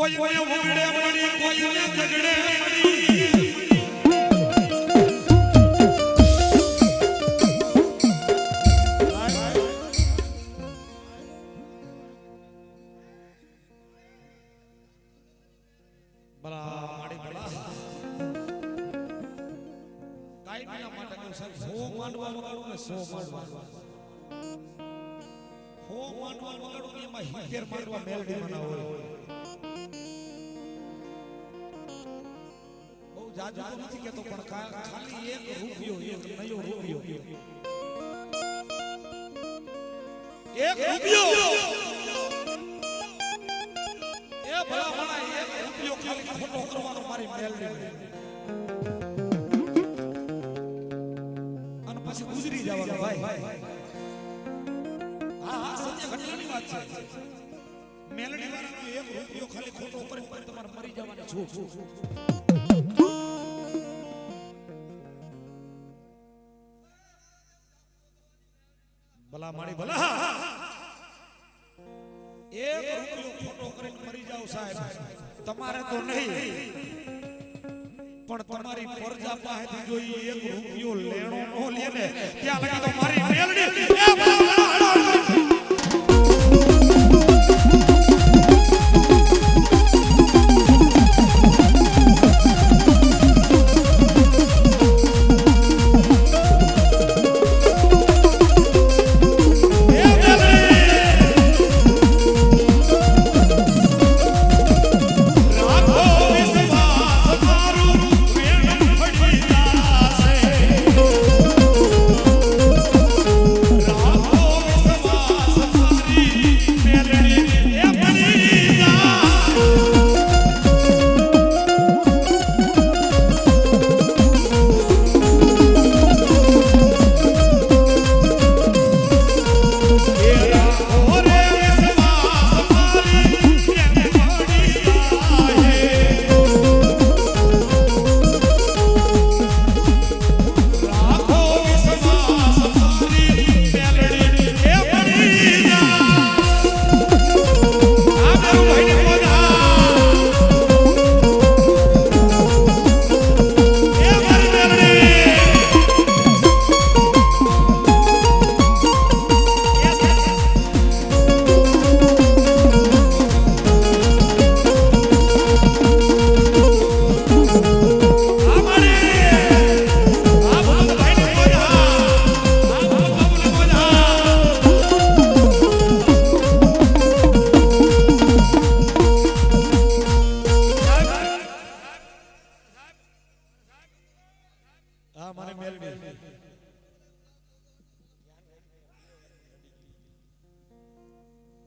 કોઈને ઉગડે મળી માંડવા હો વગાડું એમાં હિતેર માંડવા મેલડીમાં ના હોય તો નથી કેતો પણ ખાલી એક રૂપિયો, એક નયો રૂપિયો. એક રૂપિયો! એ ભલા ભલા એક રૂપિયો ખાલી ખોટો કરવાનો મારી મેલડી અને પછી ગુજરી જવાનો ભાઈ. હા હા, સત્ય ઘટનાની વાત છે. મેલડી વાળાનો એક રૂપિયો ખાલી ખોટો કરીને તમારે મરી જવાની છૂટ. ભલા માણી ભલા એક રૂપિયો ખોટો કરીને મરી જાવ સાહેબ. તમારે તો નહીં. પણ તમારી પરજા પાસેથી જોઈ એક રૂપિયો લેણો નો લે ને ત્યાં લગી તો મારી મેલડી.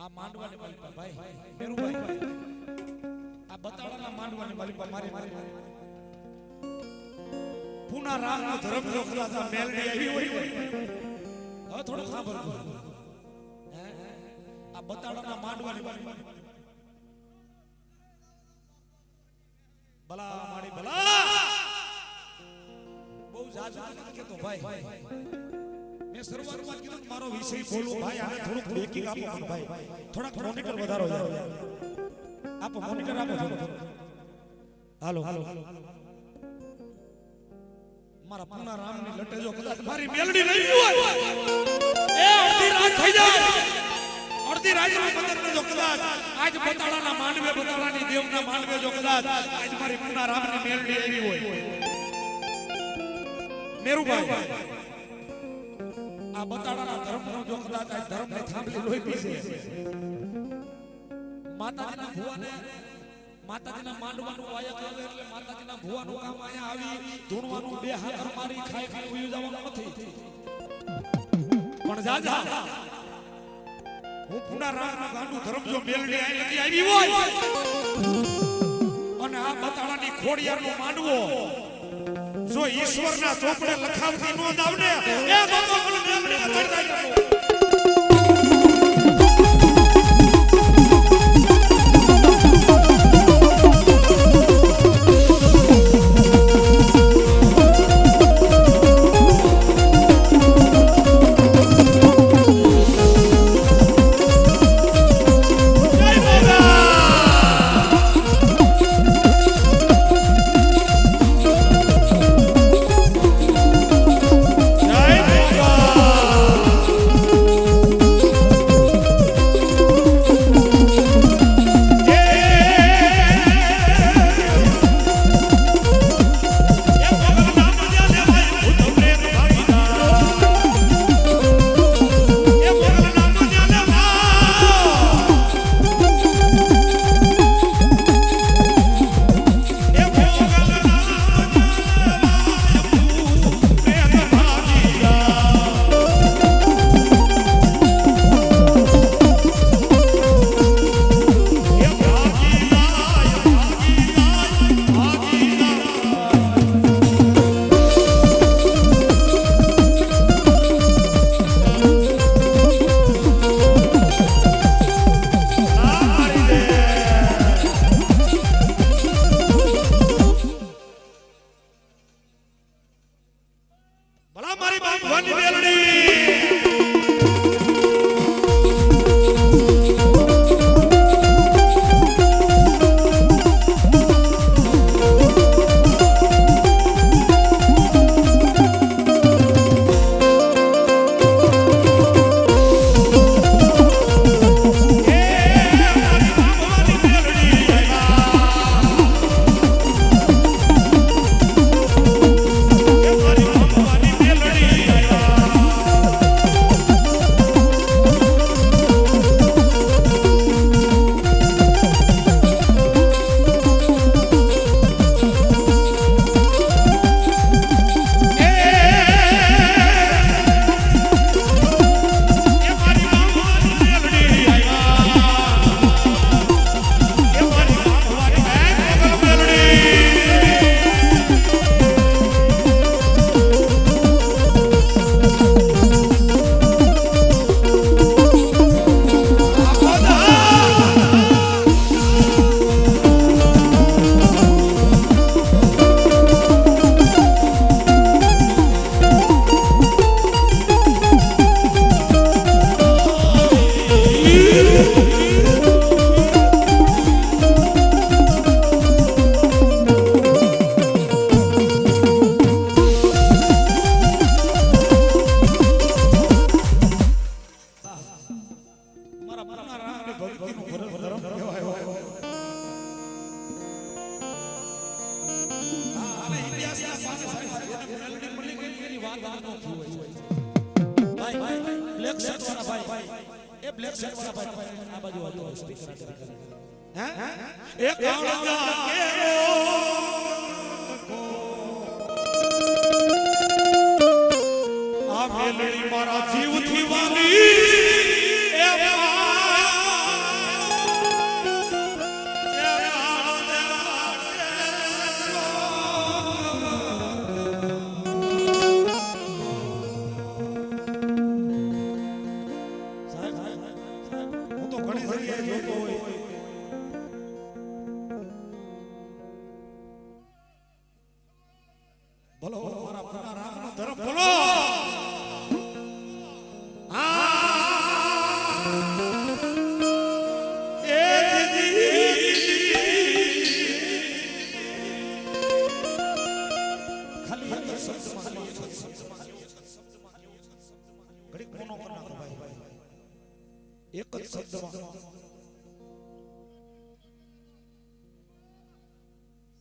આ માંડવાની માલિકા ભાઈ મેરુભાઈ આ બતાડાના માંડવાની માલિકા મારી મારી પુના રામ નો ધર્મ જો ખલાસા આ મેલડી આવી હોય હવે થોડું સાંભળ? આ બતાડાના માંડવાની માલિકા ભલા મારી ભલા. બહુ જાજુ નથી કેતો ભાઈ. મેં શરૂઆતમાં કીધું મારો વિષય બોલું ભાઈ આને થોડુંક બ્રેકિંગ આપો ભાઈ. થોડાક મોનિટર વધારો યાર. આપો મોનિટર આપો હાલો હાલો મારા પુના રામની લટે જો કદાચ મારી મેલડી રહી હોય. એ અડધી રાત થઈ જાય. અડધી રાતના બંદરને જો કદાચ આજ બતાડાના માંડવે બતાડાની દેવના માંડવે જો કદાચ આજ મારી પુના રામની મેલડી આવી હોય. મેરુભાઈ આ બતાડાના ધર્મનો જો કદાચ આ ધર્મને થાંભલી લોહી છે. માતાજીના ભુવાને, માતાજીના માંડવાનું વાયક આવે એટલે માતાજીના ભુવાનું કામ અહીંયા આવી, ધૂણવાનું બે હાથ મારી, ખાઈ ખાઈ ઉયું જવાનું નથી. પણ જાજા, હું પુના રામના ગાંડું ધર્મ જો મેલડી આઈ નથી આવી હોય. અને આ બતાડાની ખોડિયારનો માંડવો, જો ઈશ્વરના ચોપડે લખાવતી નોંધ આવને એ તો તો વાત આ મેલડી મારા જીવથી વાલી બોલો. મારા પ્રભુ રામનો ધર્મ બોલો. એક જ શબ્દમાં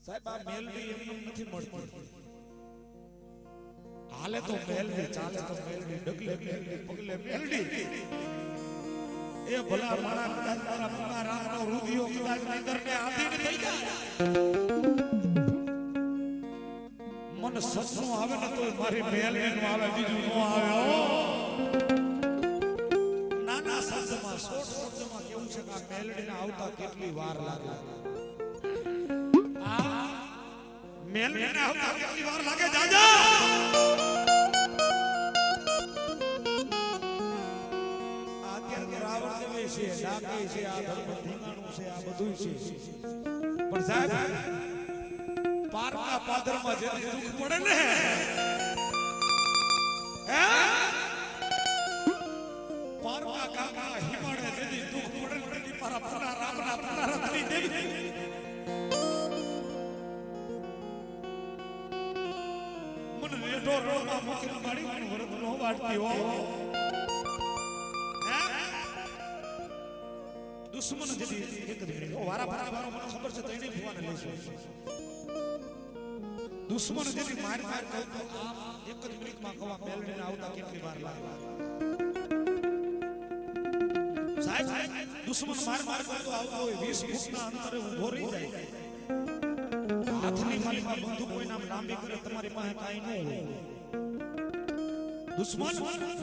સાહેબ આ મેલડી એમને નથી મળતી. હાલે તો મેલડી ચાલે તો મેલડી ડગલે મેલડી પગલે મેલડી એ ભલા મારા કદાચ મારા મનના રામનો રુધિયો કદાચ નીંદરને આધીન થઈ જાય મન સસનું આવે ને તો મારી મેલડીનું આવે બીજું નો આવે હો નાના શબ્દમાં શોર્ટ શબ્દમાં કેવું છે કે આ મેલડીને આવતા કેટલી વાર લાગે? આ મેલડીને આવતા કેટલી વાર લાગે? જાજા! છે ડાકે છે આ ધર્મ ધીંગાણું છે આ બધું છે પણ સાહેબ પારના પાદરમાં જેને દુઃખ પડે ને હે પારના કાકા હિમાડે જેની દુઃખ પડે ને તેની મારા પરના રામના પરના રથની દેવી મને રેઢો રોડમાં મૂકીને મારી મને વરદ નો વાટતી હો દુશ્મન જેથી એક જ મિનિટ ઓ વારા ફરતી વારો મને ખબર છે તો એને ભુવાને લઈશું દુશ્મન જેથી માર માર કહું તો આમ એક જ મિનિટમાં કવા મેલડીને આવતા કેટલી વાર લાગે સાહેબ દુશ્મન માર માર કરતો આવતો હોય 20 ફૂટના અંતરે ઊભો રહી જાય હાથની માલિકમાં બંદૂક હોય નામ લાંબી કરે તમારી પાસે કાંઈ ન હોય દુશ્મન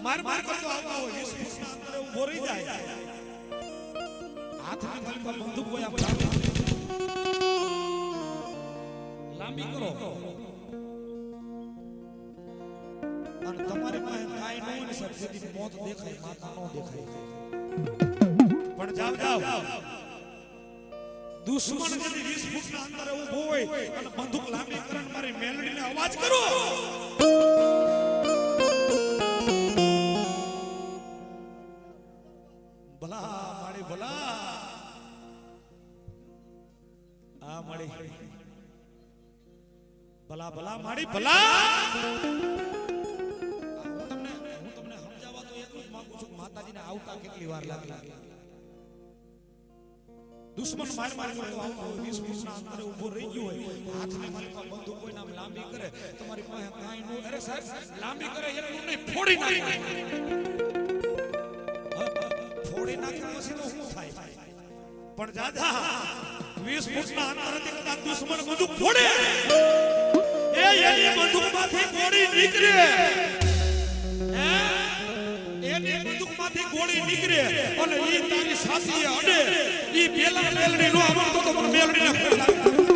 માર માર કરતો આવતો હોય 20 ફૂટના અંતરે ઊભો રહી જાય હાથની માલિકમાં બંદૂક હોય આમ લાંબી લાંબી કરો અને તમારી પાસે કાંઈ ન હોય ને સાહેબ જેથી મોત દેખાય માતા ન દેખાય પણ જાવ જાવ દુશ્મન જેથી 20 ફૂટના અંતરે ઊભો હોય અને બંદૂક લાંબી કરીને મારી મેલડીને અવાજ કરો ભલા ભલા મારી ભલા. હું તમને હું તમને સમજાવવા તો એટલું જ માંગુ છું કે માતાજીને આવતા કેટલી વાર લાગે. દુશ્મન માર માર કરતો આવતો હોય વીસ વીસના અંતરે ઊભો રહી ગયો હોય હાથની માલિકમાં બંદૂક હોય ને આમ લાંબી કરે તમારી પાસે કાંઈ ન અરે સાહેબ લાંબી કરે એટલું નહીં ફોડી નાખે. ફોડી નાખે પછી તો શું થાય? પણ દાદા વીસ ફૂટના અંતરેથી કદાચ દુશ્મન બંદૂક ફોડે. એ એની બંદૂકમાંથી ગોળી નીકળે હે? એની બંદૂકમાંથી ગોળી નીકળે અને ઈ તારી સાથીએ અડે ઈ પેલા મેલડી નો આવડતો તો પણ મેલડીને ફેર લાગે.